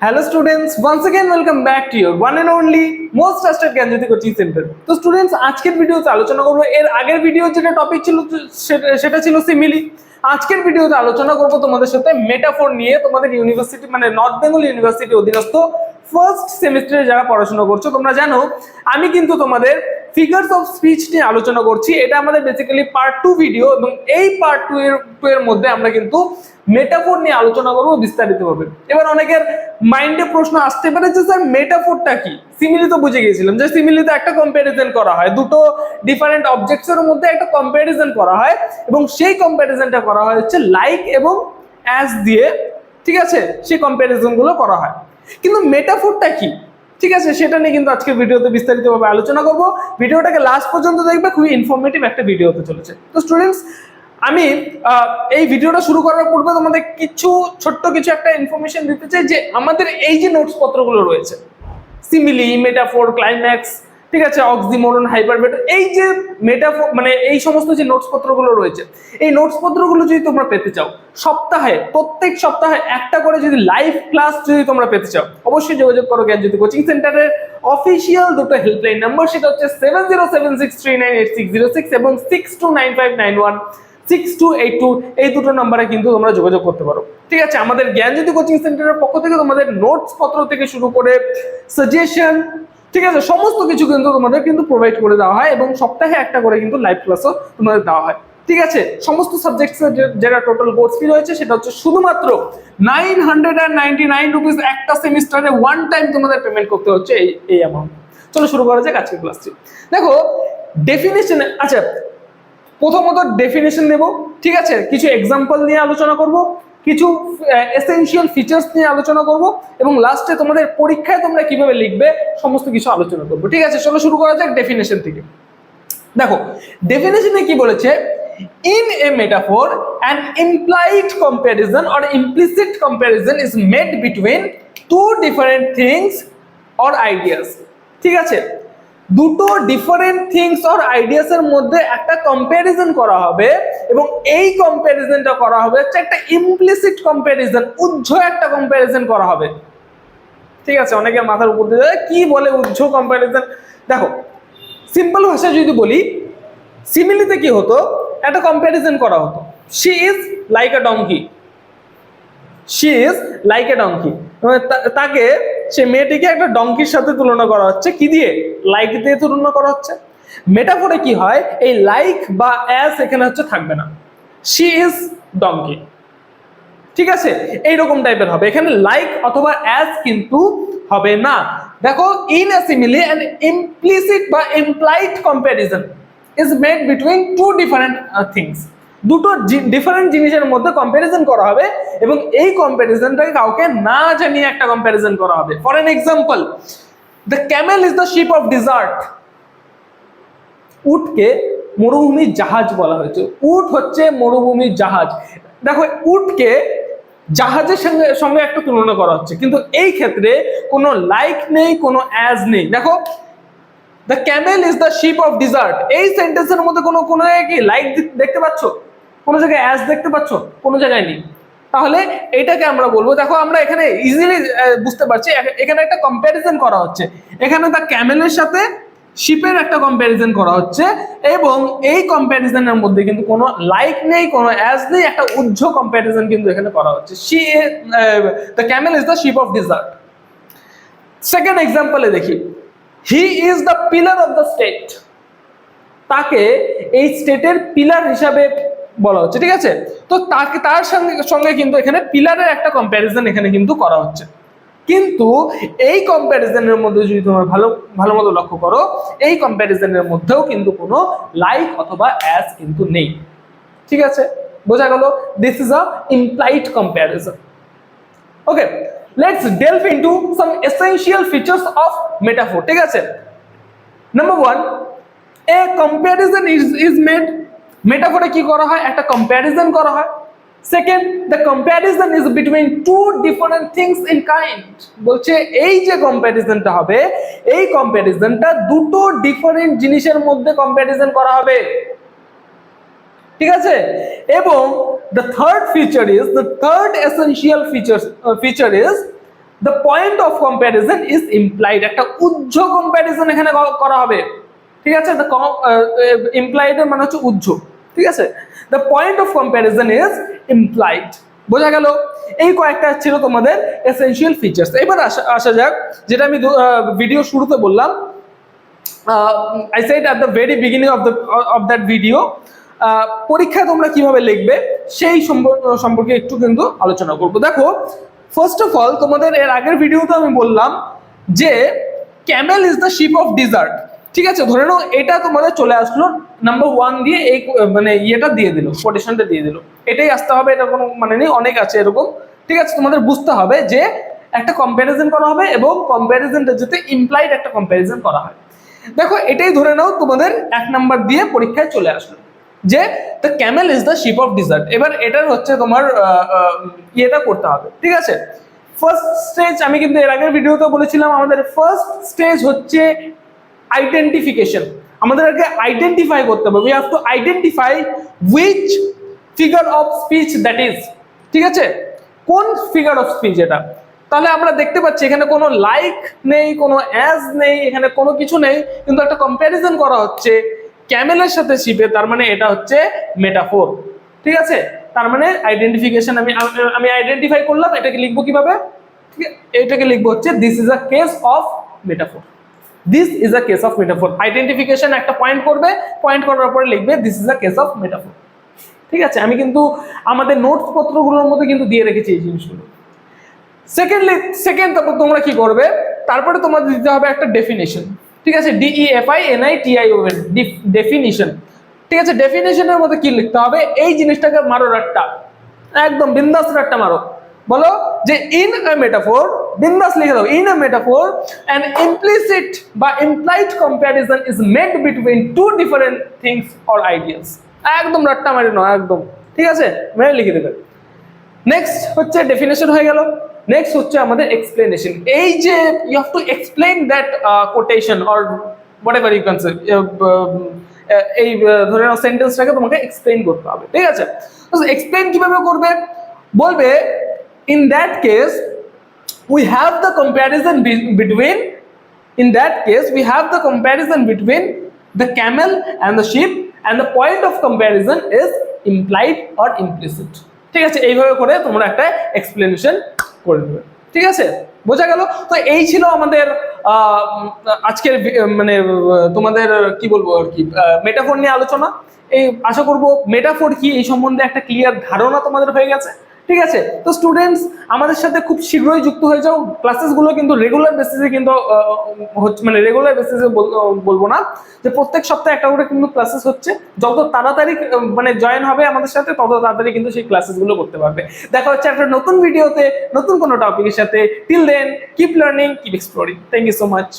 hello students once again welcome back to your one and only most trusted Gyanjyoti coaching centre তো students আজকের ভিডিওতে আলোচনা করবো এর আগের ভিডিও যেটা টপিক ছিল সেটা- সেটা ছিল সিমিলি আজকের ভিডিওতে আলোচনা করব তোমাদের সাথে মেটাফোর নিয়ে তোমাদের ইউনিভার্সিটি মানে নর্থ বেঙ্গল ইউনিভার্সিটি অধীনস্থ ফার্স্ট সেমিস্টারে যারা পড়াশোনা করছো তোমরা জানো আমি কিন্তু তোমাদের ফিগার্স অফ স্পিচ নিয়ে আলোচনা করছি এটা আমাদের বেসিক্যালি পার্ট টু ভিডিও এবং এই পার্ট টু এর টু এর মধ্যে আমরা কিন্তু মেটাফোর নিয়ে আলোচনা করব বিস্তারিতভাবে। এবার অনেকের মাইন্ডে প্রশ্ন আসতে পারে যে, স্যার মেটাফোরটা কি? সিমিলি তো বুঝে গিয়েছিলাম যে সিমিলিতে একটা কম্প্যারিজন করা হয়। দুটো ডিফারেন্ট অবজেক্টস এর মধ্যে একটা কম্প্যারিজন করা হয় এবং সেই কম্প্যারিজনটা করা হয় হচ্ছে লাইক এবং অ্যাজ দিয়ে। ঠিক আছে? সেই কম্প্যারিজনগুলো করা হয়। কিন্তু মেটাফোরটা কি? ঠিক আছে? সেটা নিয়ে কিন্তু আজকে ভিডিওতে বিস্তারিতভাবে আলোচনা করব। ভিডিওটাকে লাস্ট পর্যন্ত দেখবে, খুবই ইনফরমেটিভ একটা ভিডিও হতে চলেছে। তো স্টুডেন্টস আমি এই ভিডিওটা শুরু করার পূর্বে তোমাদের কিছু, ছোট্ট কিছু একটা ইনফরমেশন দিতে চাই যে আমাদের এই যে নোটস পত্রগুলো রয়েছে সিমিলি মেটাফোর ক্লাইম্যাক্স ঠিক আছে অক্সিমোরন হাইপারবেট এই যে মেটাফোর মানে এই সমস্ত যে নোটস পত্রগুলো রয়েছে, এই নোটস পত্রগুলো যদি তোমরা পেতে চাও, সপ্তাহে, প্রত্যেক সপ্তাহে একটা করে যদি লাইভ ক্লাস যদি তোমরা পেতে চাও, অবশ্যই যোগাযোগ করো জ্ঞানজ্যোতি কোচিং সেন্টারের অফিসিয়াল দুটো হেল্পলাইন নাম্বার সেটা হচ্ছে seven zero seven six three nine eight six zero six এবং six two nine five nine one six two eight two এই দুটো নাম্বারে কিন্তু তোমরা যোগাযোগ করতে পারো। ঠিক আছে, আমাদের জ্ঞানজ্যোতি কোচিং সেন্টারের পক্ষ থেকে তোমাদের নোটস পত্র থেকে শুরু করে সাজেশন ঠিক আছে, সমস্ত কিছু কিন্তু তোমাদের কিন্তু প্রোভাইড করে দেওয়া হয় এবং সপ্তাহে একটা করে কিন্তু লাইভ ক্লাসও তোমাদের দেওয়া হয়। ঠিক আছে, সমস্ত সাবজেক্টস যেটা টোটাল কোর্স ফি রয়েছে সেটা হচ্ছে শুধুমাত্র nine hundred and ninety nine rupees একটা সেমিস্টারে ওয়ান টাইম তোমাদের পেমেন্ট করতে হচ্ছে এই এই অ্যামাউন্ট চলো শুরু করা যাক আজকের ক্লাসটি দেখো ডেফিনেশন আচ্ছা প্রথমত ডেফিনেশন দেব, ঠিক আছে? কিছু এক্সাম্পল নিয়ে আলোচনা করব, কিছু এসেনশিয়াল ফিচার্স নিয়ে আলোচনা করব, এবং লাস্টে তোমাদের পরীক্ষায় তোমরা কীভাবে লিখবে সমস্ত কিছু আলোচনা করব, ঠিক আছে? চলো শুরু করা যাক ডেফিনেশন থেকে। দেখো ডেফিনেশনে কি বলেছে? In a metaphor an implied comparison or implicit comparison is made between two different things or ideas ঠিক আছে? দুটো ডিফারেন্ট থিংস অর আইডিয়াস এর মধ্যে একটা কম্প্যারিজন করা হবে এবং এই কম্প্যারিজনটা করা হবে হচ্ছে একটা ইমপ্লিসিট কম্প্যারিজন উজ্জ্ব একটা কম্প্যারিজন করা হবে। ঠিক আছে? অনেকের মাথার উপর দিয়ে কি বলে উজ্জ্ব কম্প্যারিজন দেখো সিম্পল ভাষায় যদি বলি সিমিলিতে কি হতো? একটা কম্প্যারিজন করা হতো। She is like a donkey she is like a donkey তাকে সে মেয়েটিকে একটা ডঙ্কির সাথে তুলনা করা হচ্ছে। কি দিয়ে? লাইক দিয়ে তুলনা করা হচ্ছে। মেটাফোরে কি হয়? এই লাইক বা অ্যাস এখানে হচ্ছে থাকবে না। শি ইজ ডঙ্কি ঠিক আছে? এইরকম টাইপের হবে। এখানে লাইক অথবা অ্যাজ কিন্তু হবে না। দেখো in a simile and implicit বা implied comparison is made between two different things দুটো ডিফারেন্ট জিনিসের মধ্যে কম্প্যারিজন করা হবে এবং এই কম্প্যারিজনটাকে কাউকে না জানিয়ে একটা কম্প্যারিজন করা হবে। For an example the camel is the ship of desert উটকে মরুভূমির জাহাজ বলা হয়েছে। উট হচ্ছে মরুভূমির জাহাজ। দেখো, উটকে জাহাজের সঙ্গে সঙ্গে একটা তুলনা করা হচ্ছে, কিন্তু এই ক্ষেত্রে কোনো লাইক নেই, কোনো অ্যাজ নেই। দেখো the camel is the ship of desert এই সেন্টেন্সের মধ্যে কোনো কোনো কি লাইক দেখতে পাচ্ছ? কোনো জায়গায় অ্যাজ দেখতে পাচ্ছ? কোনো জায়গায় নেই। তাহলে এটাকে আমরা বলব, দেখো আমরা এখানে ইজিলি বুঝতে পারছি এখানে একটা কম্প্যারিজন করা হচ্ছে। এখানে দ্য ক্যামেলের সাথে শিপের একটা কম্প্যারিজন করা হচ্ছে এবং এই কম্প্যারিজনের মধ্যে কিন্তু কোনো লাইক নেই, কোনো অ্যাজ নেই, একটা উজ্জ্ব কম্প্যারিজন কিন্তু এখানে করা হচ্ছে। She the camel is the ship of desert second এক্সাম্পলে দেখি। He is the pillar of the state তাকে এই স্টেটের পিলার হিসাবে বলা হচ্ছে, ঠিক আছে? তো তাকে তার সঙ্গে সঙ্গে কিন্তু এখানে পিলারের একটা কম্প্যারিজন এখানে কিন্তু করা হচ্ছে। কিন্তু এই কম্প্যারিজনের মধ্যে যদি তোমরা ভালো ভালো মতো লক্ষ্য করো, এই কম্প্যারিজনের মধ্যেও কিন্তু কোনো লাইক অথবা অ্যাস কিন্তু নেই। ঠিক আছে? বোঝা গেল? This is a implied comparison okay let's delve into some essential features of metaphor ঠিক আছে? Number one a comparison is is made মেটাফোরে কি করা হয়? একটা কম্প্যারিজন করা হয়। Second the comparison is between two different things in kind বলছে, এই যে কম্প্যারিজনটা হবে, এই কম্প্যারিজনটা দুটো ডিফারেন্ট জিনিসের মধ্যে কম্প্যারিজন করা হবে। ঠিক আছে? এবং the third feature is the third essential feature feature is the point of comparison is implied একটা উজ্জ কম্প্যারিজন এখানে করা হবে। ঠিক আছে? দ্য ইমপ্লাইড এর মানে হচ্ছে উজ্জ ঠিক আছে? The point of comparison is implied বোঝা গেল? এই কয়েকটা ছিল তোমাদের এসেনশিয়াল ফিচার্স এবার আসা যাক, যেটা আমি ভিডিও শুরুতে বললাম। I said at the very beginning of the of that video পরীক্ষায় তোমরা কীভাবে লিখবে, সেই সম্পর্কে একটু কিন্তু আলোচনা করব। দেখো ফার্স্ট অফ অল তোমাদের এর আগের ভিডিওতে আমি বললাম যে camel is the ship of desert ঠিক আছে, ধরে নাও এটা তোমাদের চলে আসলো নাম্বার ওয়ান দিয়ে এই মানে ইয়েটা দিয়ে দিল কোটেশনটা দিয়ে দিল। এটাই আসতে হবে, এটা কোনো মানে নেই, অনেক আছে এরকম। ঠিক আছে, তোমাদের বুঝতে হবে যে একটা কম্প্যারিজন করা হবে এবং কম্প্যারিজনটা যাতে ইমপ্লাইড একটা কম্প্যারিজন করা হয়। দেখো, এটাই ধরে নাও তোমাদের এক নাম্বার দিয়ে পরীক্ষায় চলে আসলো, যে the camel is the ship of desert এবার এটার হচ্ছে তোমার ইয়েটা করতে হবে, ঠিক আছে? ফার্স্ট স্টেজ আমি কিন্তু এর আগের ভিডিওতে বলেছিলাম, আমাদের ফার্স্ট স্টেজ হচ্ছে আইডেন্টিফিকেশন আমাদের আগে আইডেন্টিফাই করতে হবে। We have to identify which figure of speech that is ঠিক আছে? কোন ফিগার অফ স্পিচ এটা? তাহলে আমরা দেখতে পাচ্ছি এখানে কোনো লাইক নেই, কোনো অ্যাজ নেই, এখানে কোনো কিছু নেই। কিন্তু একটা কম্প্যারিজন করা হচ্ছে ক্যামেলের সাথে শিপে, তার মানে এটা হচ্ছে মেটাফোর ঠিক আছে? তার মানে আইডেন্টিফিকেশন আমি- আমি আইডেন্টিফাই করলাম, এটাকে লিখব কীভাবে? ঠিক আছে এটাকে লিখব হচ্ছে this is a case of metaphor this is a case of metaphor identification একটা পয়েন্ট করবে পয়েন্ট করার পরে লিখবে this is a case of metaphor ঠিক আছে? আমি কিন্তু আমাদের নোটস পত্রগুলোর মধ্যে কিন্তু দিয়ে রেখেছি এই জিনিসগুলো। সেকেন্ডলি সেকেন্ড তারপর তোমরা কি করবে? তারপরে তোমাদের দিতে হবে একটা ডেফিনেশন ঠিক আছে? D E F I N I T I O N definition ঠিক আছে? ডেফিনেশনের মধ্যে কি লিখতে হবে? এই জিনিসটাকে মারো রাট্টা একদম বিন্দাস রাট্টা মারো। বলো যে ইন এ মেটাফোর বিন্দাস লিখে দাও in a metaphor an implicit বা implied comparison is made between two different things or ideas একদম রাট্টা মারি নাও একদম। ঠিক আছে? মেরে লিখে দেবে। নেক্সট হচ্ছে ডেফিনেশন হয়ে গেল। নেক্সট হচ্ছে আমাদের এক্সপ্লেনেশন এই যে you have to explain that quotation or whatever you can এই আহ, ধরে নাও সেন্টেন্সটাকে তোমাকে এক্সপ্লেন করতে হবে। ঠিক আছে? এক্সপ্লেন কীভাবে করবে? বলবে in that case we have the comparison be- between in that case we have the comparison between the camel and the sheep and the point of comparison is implied or implicit ঠিক আছে এইভাবে করে তোমরা একটা explanation করে দেবে ঠিক আছে বোঝা গেল তো এই ছিল আমাদের আজকের মানে তোমাদের কি বলব আর কি মেটাফোর নিয়ে আলোচনা এই আশা করব মেটাফোর কি এই সম্বন্ধে একটা ক্লিয়ার ধারণা তোমাদের হয়ে গেছে ঠিক আছে? তো স্টুডেন্টস আমাদের সাথে খুব শীঘ্রই যুক্ত হয়ে যাও। ক্লাসেসগুলো কিন্তু রেগুলার বেসিসে কিন্তু মানে রেগুলার বেসিসে বলব না। যে প্রত্যেক সপ্তাহে একটা করে কিন্তু ক্লাসেস হচ্ছে। যত তাড়াতাড়ি মানে জয়েন হবে আমাদের সাথে, তত তাড়াতাড়ি কিন্তু সেই ক্লাসেসগুলো করতে পারবে। দেখা হচ্ছে একটা নতুন ভিডিওতে নতুন কোনো টপিকের সাথে। Till then keep learning keep exploring thank you so much